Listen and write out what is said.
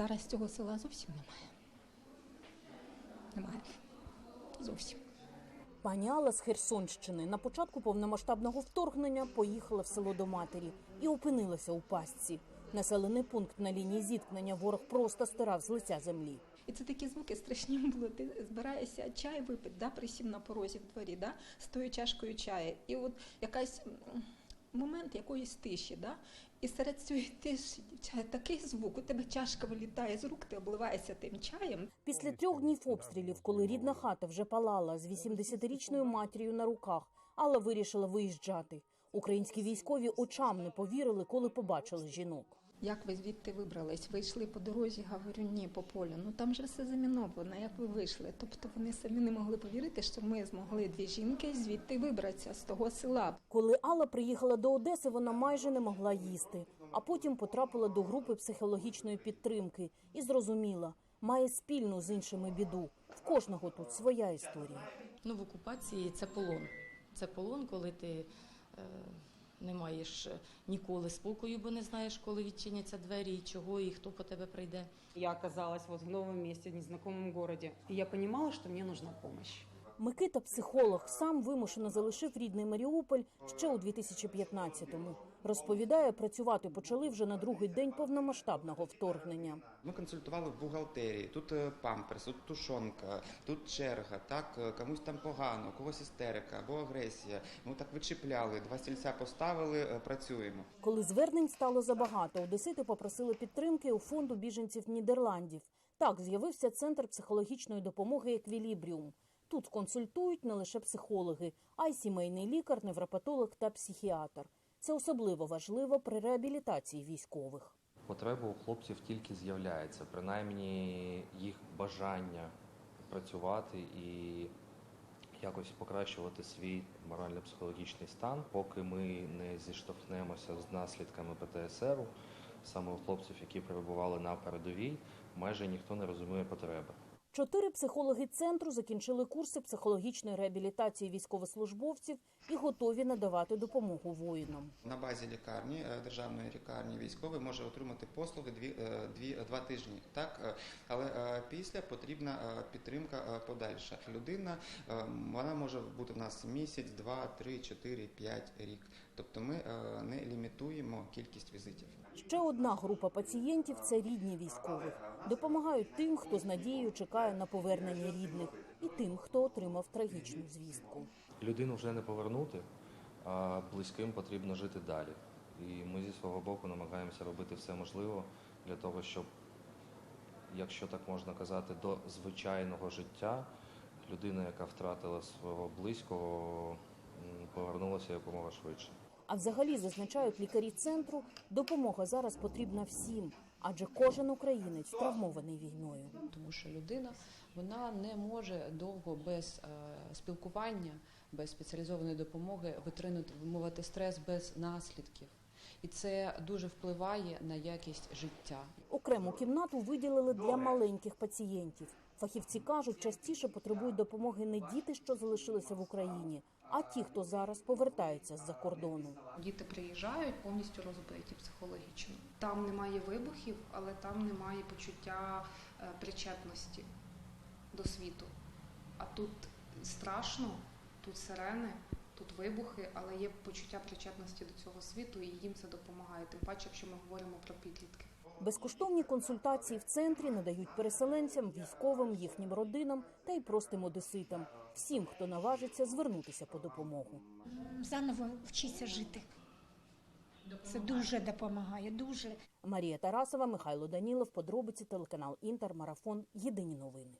Зараз цього села зовсім немає. Немає. Зовсім. Пані Алла з Херсонщини на початку повномасштабного вторгнення поїхала в село до матері і опинилася у пастці. Населений пункт на лінії зіткнення ворог просто стирав з лиця землі. І це такі звуки страшні були. Ти збираєшся чай випити, да, присів на порозі в дворі, да, з тою чашкою чаю. І от якась момент якоїсь тиші, да, і серед цієї тиші чай, такий звук, у тебе чашка вилітає з рук, ти обливаєшся тим чаєм. Після трьох днів обстрілів, коли рідна хата вже палала з 80-річною матір'ю на руках, Алла вирішила виїжджати. Українські військові очам не повірили, коли побачили жінок. Як ви звідти вибрались? Ви йшли по дорозі, говорю, ні, по полю. Ну там же все заміновано. Як ви вийшли? Тобто вони самі не могли повірити, що ми змогли дві жінки звідти вибратися з того села. Коли Алла приїхала до Одеси, вона майже не могла їсти, а потім потрапила до групи психологічної підтримки і зрозуміла, має спільну з іншими біду. В кожного тут своя історія. Ну, в окупації це полон. Це полон, коли ти е, не маєш е, ніколи спокою, бо не знаєш, коли відчиняться двері, і чого, і хто по тебе прийде. Я оказалась вот в новому місці, в незнакомом місті. І я розуміла, що мені нужна помощь. Микита, психолог, сам вимушено залишив рідний Маріуполь ще у 2015-му. Розповідає, працювати почали вже на другий день повномасштабного вторгнення. Ми консультували в бухгалтерії. Тут е, памперс, тут тушонка, тут черга. Так е, комусь там погано, у когось істерика або агресія. Ми так вичіпляли, два стільця поставили, е, працюємо. Коли звернень стало забагато, одесити попросили підтримки у фонду біженців Нідерландів. Так з'явився центр психологічної допомоги Еквілібріум. Тут консультують не лише психологи, а й сімейний лікар, невропатолог та психіатр. Це особливо важливо при реабілітації військових. Потреба у хлопців тільки з'являється, принаймні їх бажання працювати і якось покращувати свій морально-психологічний стан, поки ми не зіштовхнемося з наслідками ПТСР, саме у хлопців, які перебували на передовій, майже ніхто не розуміє потреби. Чотири психологи центру закінчили курси психологічної реабілітації військовослужбовців і готові надавати допомогу воїнам. На базі лікарні, е, державної лікарні військовий може отримати послуги дві, е, дві, два тижні. Так? Е, Але е, після потрібна е, підтримка е, подальша. Людина е, вона може бути в нас місяць, два, три, чотири, п'ять рік. Тобто ми е, не лімітуємо кількість візитів. Ще одна група пацієнтів це рідні військових. Допомагають тим, хто з надією чекає на повернення рідних, і тим, хто отримав трагічну звістку. Людину вже не повернути, а близьким потрібно жити далі. І ми зі свого боку намагаємося робити все можливе для того, щоб, якщо так можна казати, до звичайного життя людина, яка втратила свого близького, повернулася якомога швидше. А взагалі зазначають лікарі центру, допомога зараз потрібна всім, адже кожен українець травмований війною. тому що людина вона не може довго без е, спілкування, без спеціалізованої допомоги витримати мовити стрес без наслідків. І це дуже впливає на якість життя. Окрему кімнату виділили для маленьких пацієнтів. Фахівці кажуть, частіше потребують допомоги не діти, що залишилися в Україні, а ті, хто зараз повертається з-за кордону. Діти приїжджають повністю розбиті психологічно. Там немає вибухів, але там немає почуття е, причетності до світу. А тут страшно, тут сирени, тут вибухи, але є почуття причетності до цього світу, і їм це допомагає. Тим паче, якщо ми говоримо про підлітків. Безкоштовні консультації в центрі надають переселенцям, військовим, їхнім родинам та й простим одеситам. Всім, хто наважиться звернутися по допомогу. заново вчиться жити. Це дуже допомагає, дуже. Марія Тарасова, Михайло Данілов, подробиці телеканал Інтер, марафон. Єдині новини.